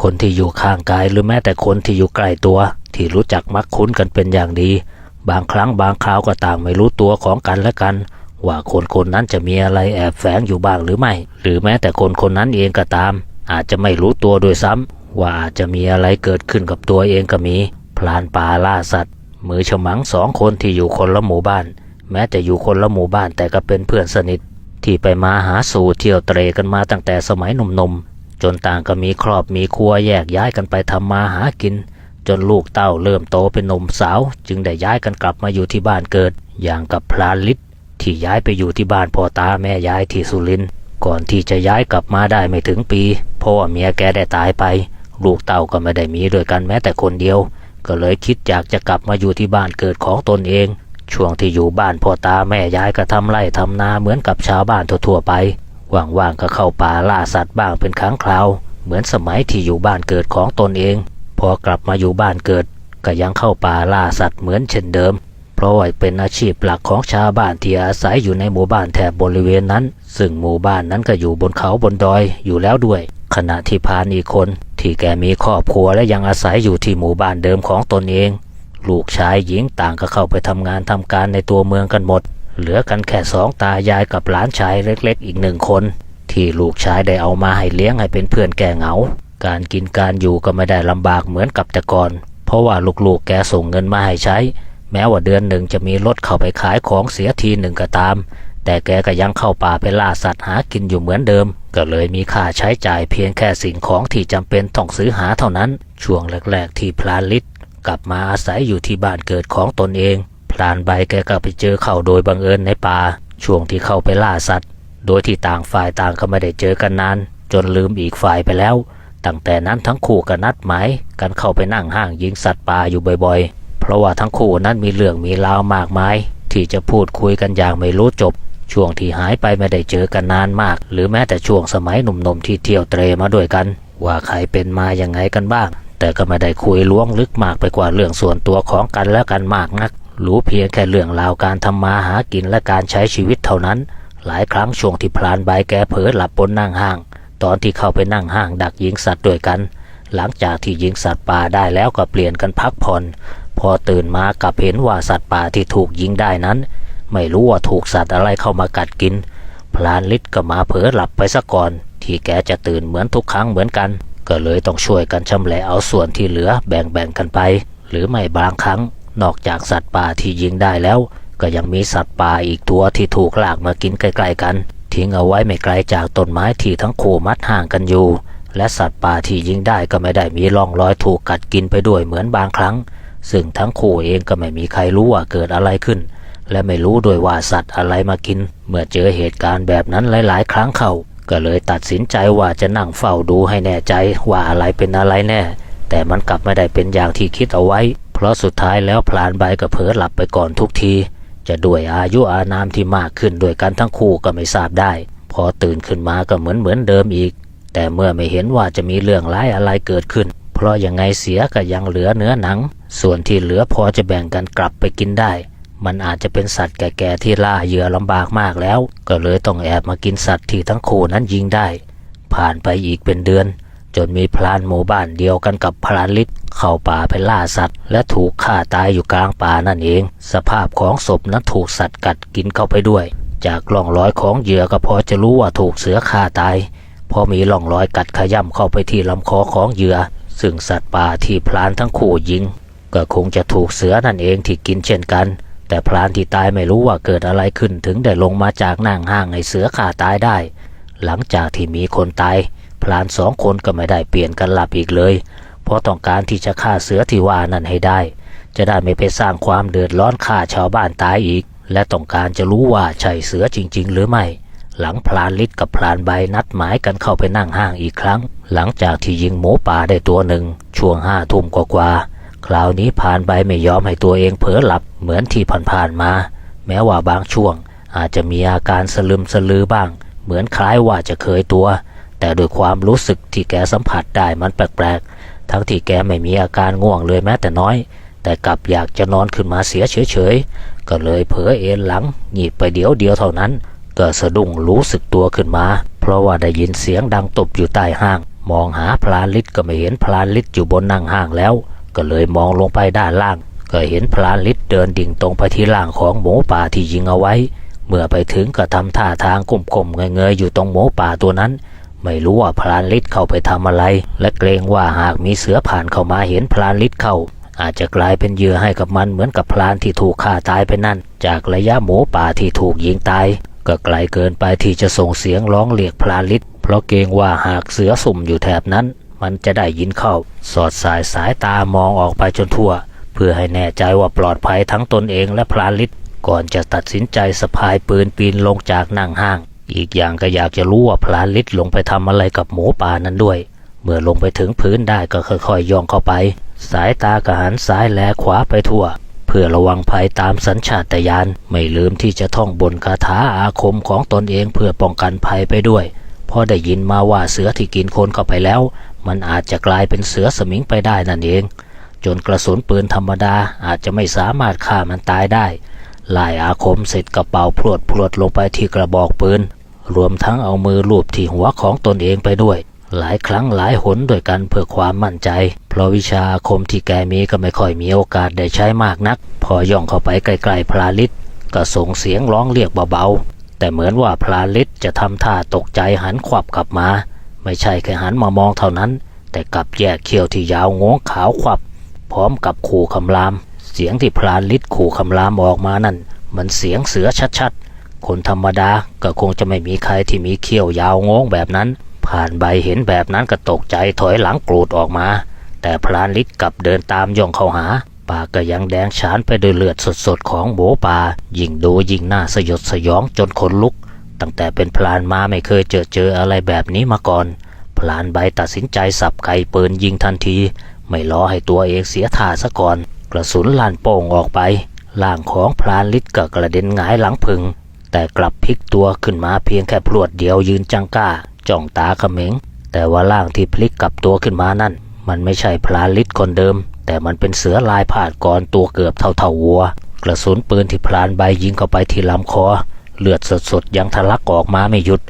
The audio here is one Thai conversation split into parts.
คนที่อยู่ข้างกายหรือแม้แต่คนที่อยู่ใกล้ตัว ที่รู้จักมักคุ้นกันเป็นอย่างดี บางครั้งบางคราวก็ต่างไม่รู้ตัวของกันและกัน ว่าคนคนนั้นจะมีอะไรแอบแฝงอยู่บ้างหรือไม่ หรือแม้แต่คนคนนั้นเองก็ตาม อาจจะไม่รู้ตัวด้วยซ้ำว่าอาจจะมีอะไรเกิดขึ้นกับตัวเองก็มี พลานป่าล่าสัตว์ มือฉมังสองคนที่อยู่คนละหมู่บ้าน แม้จะอยู่คนละหมู่บ้านแต่ก็เป็นเพื่อนสนิท ที่ไปมาหาสู่เที่ยวเตรกันมาตั้งแต่สมัยหนุ่มๆ จนต่างก็มีครอบมีครัวแยกย้ายกันไปทำมาหากิน จนลูกเต้าเริ่มโตเป็นหนุ่มสาว จึงได้ย้ายกันกลับมาอยู่ที่บ้านเกิด อย่างกับพลานลิศที่ย้ายไปอยู่ที่บ้านพ่อตาแม่ยายที่สุรินก่อนที่จะย้ายกลับมาได้ไม่ถึงปีเพราะว่าเมียแกได้ตายไป ลูกเต้าก็ไม่ได้มีด้วยกันแม้แต่คนเดียว ก็เลยคิดอยากจะกลับมาอยู่ที่บ้านเกิดของตนเอง ช่วงที่อยู่บ้านพ่อตาแม่ยายก็ทำไร่ทำนาเหมือนกับชาวบ้านทั่วๆไป ว่างๆก็เข้าป่าล่าสัตว์บ้างเป็นครั้งคราว เหมือนสมัยที่อยู่บ้านเกิดของตนเอง พอกลับมาอยู่บ้านเกิด ก็ยังเข้าป่าล่าสัตว์เหมือนเช่นเดิม เพราะว่าเป็นอาชีพหลักของชาวบ้านที่อาศัยอยู่ในหมู่บ้านแถบบริเวณนั้น ซึ่งหมู่บ้านนั้นก็อยู่บนเขาบนดอยอยู่แล้วด้วย ขณะที่พานอีกคน ที่แกมีครอบครัวและยังอาศัยอยู่ที่หมู่บ้านเดิมของตนเอง ลูกชายหญิงต่างก็เข้าไปทำงานทำการในตัวเมืองกันหมด เหลือกันแค่สองตายายกับหลานชายเล็กๆ อีกหนึ่งคน ที่ลูกชายได้เอามาให้เลี้ยงให้เป็นเพื่อนแก่เหงา การกินการอยู่ก็ไม่ได้ลำบากเหมือนกับแต่ก่อน เพราะว่าลูกๆแกส่งเงินมาให้ใช้ แม้ว่าเดือนหนึ่งจะมีรถเข้าไปขายของเสียทีหนึ่งก็ตาม แต่แกก็ยังเข้าป่าไปล่าสัตว์หากินอยู่เหมือนเดิม ก็เลยมีค่าใช้จ่ายเพียงแค่สิ่งของที่จำเป็นต้องซื้อหาเท่านั้น ช่วงแรกๆที่พลานลิศกลับมาอาศัยอยู่ที่บ้านเกิดของตนเอง พลานใบแกก็ไปเจอเข้าโดยบังเอิญในป่าช่วงที่เข้าไปล่าสัตว์ โดยที่ต่างฝ่ายต่างก็ไม่ได้เจอกันนาน จนลืมอีกฝ่ายไปแล้ว ตั้งแต่นั้นทั้งคู่ก็นัดหมายกันเข้าไปนั่งห้างยิงสัตว์ป่าอยู่บ่อยๆ เพราะว่าทั้งคู่นั้นมีเรื่องมีราวมากมาย ที่จะพูดคุยกันอย่างไม่รู้จบ ช่วงที่หายไปไม่ได้เจอกันนานมาก หรือแม้แต่ช่วงสมัยหนุ่มๆที่เที่ยวเตรมาด้วยกัน ว่าใครเป็นมาอย่างไงกันบ้างแต่ก็ไม่ได้คุยล้วงลึกมากไปกว่าเรื่องส่วนตัวของกันและกันมากนัก รู้เพียงแค่เรื่องราวการทำมาหากินและการใช้ชีวิตเท่านั้น หลายครั้งช่วงที่พลานใบแกเผลอหลับบนนั่งห้าง ตอนที่เข้าไปนั่งห้างดักยิงสัตว์ด้วยกัน หลังจากที่ยิงสัตว์ป่าได้แล้วก็เปลี่ยนกันพักผ่อน พอตื่นมากลับเห็นว่าสัตว์ป่าที่ถูกยิงได้นั้น ไม่รู้ว่าถูกสัตว์อะไรเข้ามากัดกิน พลานลิศก็มาเผลอหลับไปซะก่อน ที่แกจะตื่นเหมือนทุกครั้งเหมือนกัน ก็เลยต้องช่วยกันชำแหละเอาส่วนที่เหลือแบ่งๆกันไป หรือไม่บางครั้ง นอกจากสัตว์ป่าที่ยิงได้แล้ว ก็ยังมีสัตว์ป่าอีกตัวที่ถูกลากมากินใกล้ๆกัน ทิ้งเอาไว้ไม่ไกลจากต้นไม้ที่ทั้งคู่มัดห่างกันอยู่ และสัตว์ป่าที่ยิงได้ก็ไม่ได้มีร่องรอยถูกกัดกินไปด้วยเหมือนบางครั้ง ซึ่งทั้งคู่เองก็ไม่มีใครรู้ว่าเกิดอะไรขึ้น และไม่รู้ด้วยว่าสัตว์อะไรมากิน เมื่อเจอเหตุการณ์แบบนั้นหลายๆ ครั้งเข้าก็เลยตัดสินใจว่าจะนั่งเฝ้าดูให้แน่ใจว่าอะไรเป็นอะไรแน่ แต่มันกลับไม่ได้เป็นอย่างที่คิดเอาไว้ ราะสุดท้ายแล้วพลานใบก็เผลอหลับไปก่อนทุกที จะด้วยอายุอานามที่มากขึ้นด้วยกันทั้งคู่ก็ไม่ทราบได้ พอตื่นขึ้นมาก็เหมือนเหมือนเดิมอีก แต่เมื่อไม่เห็นว่าจะมีเรื่องร้ายอะไรเกิดขึ้น เพราะยังไงเสียก็ยังเหลือเนื้อหนัง ส่วนที่เหลือพอจะแบ่งกันกลับไปกินได้ มันอาจจะเป็นสัตว์แก่ๆที่ล่าเหยื่อลำบากมากแล้ว ก็เลยต้องแอบมากินสัตว์ที่ทั้งคู่นั้นยิงได้ ผ่านไปอีกเป็นเดือน จนมีพลานหมู่บ้านเดียวกันกับพลานลิศเข้าป่าไปล่าสัตว์ และถูกฆ่าตายอยู่กลางป่านั่นเอง สภาพของศพนั้นถูกสัตว์กัดกินเข้าไปด้วย จากร่องรอยของเหยื่อก็พอจะรู้ว่าถูกเสือฆ่าตายพอมีร่องรอยกัดขย่ำเข้าไปที่ลำคอของเหยื่อ ซึ่งสัตว์ป่าที่พลานทั้งคู่ยิง ก็คงจะถูกเสือนั่นเองที่กินเช่นกัน แต่พลานที่ตายไม่รู้ว่าเกิดอะไรขึ้นถึงได้ลงมาจากนั่งห้างให้เสือฆ่าตายได้ หลังจากที่มีคนตาย พลานสองคนก็ไม่ได้เปลี่ยนกันหลับอีกเลย เพราะต้องการที่จะฆ่าเสือที่ว่านั่นให้ได้ จะได้ไม่ไปสร้างความเดือดร้อนฆ่าชาวบ้านตายอีก และต้องการจะรู้ว่าใช่เสือจริง ๆ หรือไม่ หลังพลานลิศกับพลานใบนัดหมายกันเข้าไปนั่งห้างอีกครั้ง หลังจากที่ยิงหมูป่าได้ตัวหนึ่ง ช่วงห้าทุ่มกว่าๆคราวนี้พลานใบไม่ยอมให้ตัวเองเผลอหลับเหมือนที่ผ่านๆมา แม้ว่าบางช่วงอาจจะมีอาการสลึมสลือบ้าง เหมือนคล้ายว่าจะเคยตัว แต่โดวยความรู้สึกที่แกสัมผัสได้มันแปลกๆ ทั้งที่แกไม่มีอาการง่วงเลยแม้แต่น้อย แต่กลับอยากจะนอนขึ้นมาเสียเฉยๆ ก็เลยเผลอเอนหลังหงีบไปเดี๋ยวเดียวเท่านั้น ก็สะดุ้งรู้สึกตัวขึ้นมา เพราะว่าได้ยินเสียงดังตบอยู่ใต้ห้าง มองหาพลานฤทธิ์ก็ไม่เห็นพลานฤทธิ์อยู่บนนั่งห้างแล้ว ก็เลยมองลงไปด้านล่าง ก็เห็นพลานฤทธิ์เดินดิ่งตรงไปที่ล่างของหมูป่าที่ยิงเอาไว้ เมื่อไปถึงก็ทำท่าทางก้มๆเงยๆอยู่ตรงหมูป่าตัวนั้น ไม่รู้ว่าพลานฤทธิ์เข้าไปทำอะไร และเกรงว่าหากมีเสือผ่านเข้ามาเห็นพลานฤทธิ์เข้า อาจจะกลายเป็นเหยื่อให้กับมันเหมือนกับพลานที่ถูกฆ่าตายไปนั่น จากระยะหมูป่าที่ถูกยิงตาย ก็ไกลเกินไปที่จะส่งเสียงร้องเรียกพลานฤทธิ์เพราะเกรงว่าหากเสือสุ่มอยู่แถบนั้น มันจะได้ยินเข้า สอดสายสายตามองออกไปจนทั่ว เพื่อให้แน่ใจว่าปลอดภัยทั้งตนเองและพลานฤทธิ์ก่อนจะตัดสินใจสะพายปืนปีนลงจากนั่งห้าง อีกอย่างก็อยากจะรู้ว่าพลานฤทธิ์ลงไปทำอะไรกับหมูป่านั้นด้วย เมื่อลงไปถึงพื้นได้ก็ค่อยๆย่องเข้าไป สายตากระหันซ้ายแลขวาไปทั่ว เพื่อระวังภัยตามสัญชาตญาณไม่ลืมที่จะท่องบนคาถาอาคมของตนเองเพื่อป้องกันภัยไปด้วยพราะได้ยินมาว่าเสือที่กินคนเข้าไปแล้ว มันอาจจะกลายเป็นเสือสมิงไปได้นั่นเอง จนกระสุนปืนธรรมดาอาจจะไม่สามารถฆ่ามันตายได้ ลายอาคมเสร็จกระเป๋าพรวดพรวดลงไปที่กระบอกปืน รวมทั้งเอามือลูบที่หัวของตนเองไปด้วย หลายครั้งหลายหนด้วยกันเพื่อความมั่นใจ เพราะวิชาอาคมที่แกมีก็ไม่ค่อยมีโอกาสได้ใช้มากนัก พอย่องเข้าไปใกล้ๆพลาลิตก็ส่งเสียงร้องเรียกเบาๆ แต่เหมือนว่าพลาลิตจะทำท่าตกใจหันขวับกลับมา ไม่ใช่แค่หันมามองเท่านั้น แต่กลับแยกเขี้ยวที่ยาวงงขาวขวับ พร้อมกับขู่คำราม เสียงที่พลานลิตขู่คำรามออกมานั่น มันเสียงเสือชัดๆ คนธรรมดาก็คงจะไม่มีใครที่มีเขี้ยวยาวงงแบบนั้น ผ่านใบเห็นแบบนั้นก็ตกใจถอยหลังกรูดออกมา แต่พลานลิตกลับเดินตามย่องเข้าหาปากก็ยังแดงฉานไปด้วยเลือดสดๆของโบป่ายิ่งดูยิ่งน่าสยดสยองจนขนลุก ตั้งแต่เป็นพลานมาไม่เคยเจอเจออะไรแบบนี้มาก่อน พลานใบตัดสินใจสับไกปืนยิงทันที ไม่รอให้ตัวเองเสียท่าซะก่อน กระสุนลั่นโป่งออกไปล่างของพลานลิศก็กระเด็นหงายหลังพึง แต่กลับพลิกตัวขึ้นมาเพียงแค่พรวดเดียวยืนจังก้า จ้องตาเขม็ง แต่ว่าล่างที่พลิกกลับตัวขึ้นมานั่น มันไม่ใช่พลานลิศคนเดิม แต่มันเป็นเสือลายผาดก่อนตัวเกือบเท่าเท่าวัว กระสุนปืนที่พลานใบยิงเข้าไปที่ลำคอ เลือดสดๆยังทะลักออกมาไม่หยุด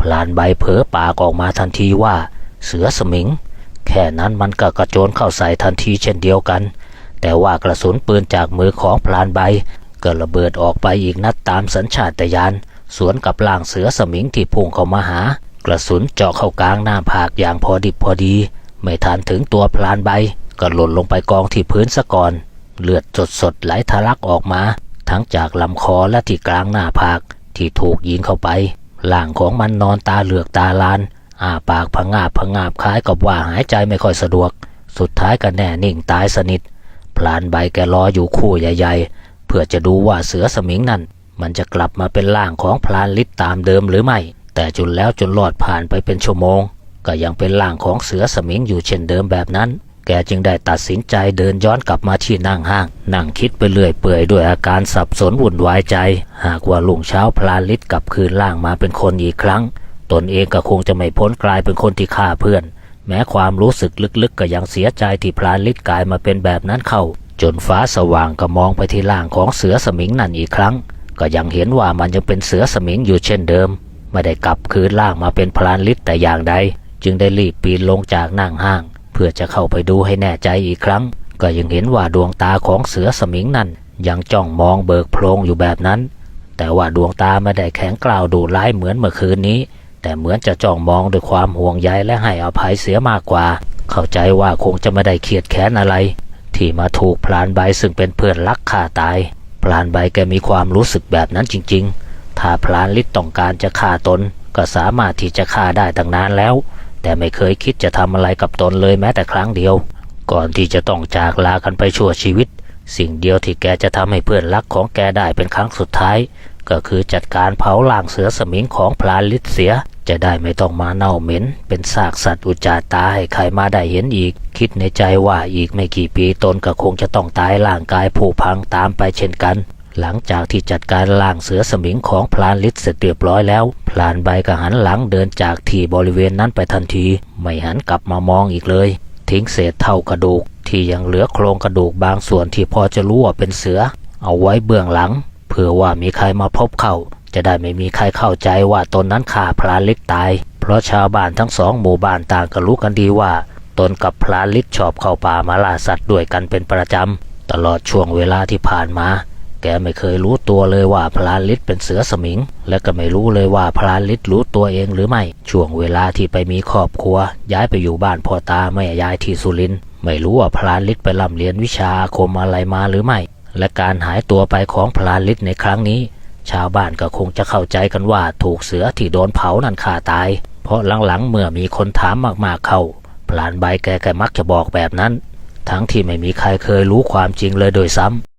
พลานใบเผลอปากออกมาทันทีว่า เสือสมิง แค่นั้นมันก็กระโจนเข้าใส่ทันทีเช่นเดียวกัน แต่ว่ากระสุนปืนจากมือของพลานใบก็ระเบิดออกไปอีกนัดตามสัญชาตญาณสวนกับล่างเสือสมิงที่พุ่งเข้ามาหา กระสุนเจาะเข้ากลางหน้าผากอย่างพอดิบพอดี ไม่ทันถึงตัวพลานใบ ก็หล่นลงไปกองที่พื้นซะก่อน เลือดสดๆไหลทะลักออกมา ทั้งจากลำคอและที่กลางหน้าผากที่ถูกยิงเข้าไปล่างของมันนอนตาเหลือกตาลานอ้าปากผงาบผงาบคล้ายกับว่าหายใจไม่ค่อยสะดวก สุดท้ายก็แน่นิ่งตายสนิท พลานใบแกรออยู่คู่ใหญ่ ๆ เพื่อจะดูว่าเสือสมิงนั่น มันจะกลับมาเป็นร่างของพลานลิศตามเดิมหรือไม่ แต่จนแล้วจนรอดผ่านไปเป็นชั่วโมง ก็ยังเป็นร่างของเสือสมิงอยู่เช่นเดิมแบบนั้น แกจึงได้ตัดสินใจเดินย้อนกลับมาที่นั่งห้าง นั่งคิดไปเรื่อยเปื่อยด้วยอาการสับสนวุ่นวายใจ หากว่าลุงเช้าพลานลิศกลับคืนร่างมาเป็นคนอีกครั้ง ตนเองก็คงจะไม่พ้นกลายเป็นคนที่ฆ่าเพื่อน แม้ความรู้สึกลึกๆ ก็ยังเสียใจที่พลานลิศกลายมาเป็นแบบนั้นเข้า จนฟ้าสว่างก็มองไปที่ร่างของเสือสมิงนั่นอีกครั้ง ก็ยังเห็นว่ามันยังเป็นเสือสมิงอยู่เช่นเดิม ไม่ได้กลับคืนร่างมาเป็นพลานลิศแต่อย่างใด จึงได้รีบปีนลงจากนั่งห้าง เพื่อจะเข้าไปดูให้แน่ใจอีกครั้ง ก็ยังเห็นว่าดวงตาของเสือสมิงนั่นยังจ้องมองเบิกโพลงอยู่แบบนั้น แต่ว่าดวงตาไม่ได้แข็งกร้าวดุร้ายเหมือนเมื่อคืนนี้ แต่เหมือนจะจ้องมองด้วยความห่วงใยและให้อภัยเสียมากกว่า เข้าใจว่าคงจะไม่ได้เคียดแค้นอะไร ที่มาถูกพลานใบซึ่งเป็นเพื่อนรักฆ่าตายพลานใบแกมีความรู้สึกแบบนั้นจริง ๆ ถ้าพลานลิศต้องการจะฆ่าตน ก็สามารถที่จะฆ่าได้ตั้งนานแล้ว แต่ไม่เคยคิดจะทำอะไรกับตนเลยแม้แต่ครั้งเดียว ก่อนที่จะต้องจากลากันไปชั่วชีวิต สิ่งเดียวที่แกจะทำให้เพื่อนรักของแกได้เป็นครั้งสุดท้าย ก็คือจัดการเผาล่างเสือสมิงของพลานลิศเสีย จะได้ไม่ต้องมาเน่าเหม็น เป็นซากสัตว์อุจจาตาให้ใครมาได้เห็นอีก คิดในใจว่าอีกไม่กี่ปีตนก็คงจะต้องตายร่างกายผุพังตามไปเช่นกัน หลังจากที่จัดการล่างเสือสมิงของพลานลิศเสร็จเรียบร้อยแล้ว พลานใบก็หันหลังเดินจากที่บริเวณนั้นไปทันที ไม่หันกลับมามองอีกเลย ทิ้งเศษเท่ากระดูก ที่ยังเหลือโครงกระดูกบางส่วนที่พอจะรู้ว่าเป็นเสือ เอาไว้เบื้องหลังเพื่อว่ามีใครมาพบเข้า จะได้ไม่มีใครเข้าใจว่าตนนั้นฆ่าพลานลิศตาย เพราะชาวบ้านทั้งสองหมู่บ้านต่างก็รู้กันดีว่า ตนกับพลานลิศชอบเข้าป่ามาล่าสัตว์ด้วยกันเป็นประจำ ตลอดช่วงเวลาที่ผ่านมา แกไม่เคยรู้ตัวเลยว่าพลานลิศเป็นเสือสมิง และก็ไม่รู้เลยว่าพลานลิศรู้ตัวเองหรือไม่ ช่วงเวลาที่ไปมีครอบครัว ย้ายไปอยู่บ้านพ่อตาแม่ยายที่สุรินทร์ไม่รู้ว่าพลานลิศไปร่ำเรียนวิชาคมอะไรมาหรือไม่ และการหายตัวไปของพลานลิศในครั้งนี้ ชาวบ้านก็คงจะเข้าใจกันว่าถูกเสือที่โดนเผานั่นฆ่าตาย เพราะหลังๆเมื่อมีคนถามมากๆเข้าพลานใบแกก็มักจะบอกแบบนั้น ทั้งที่ไม่มีใครเคยรู้ความจริงเลยโดยซ้ำ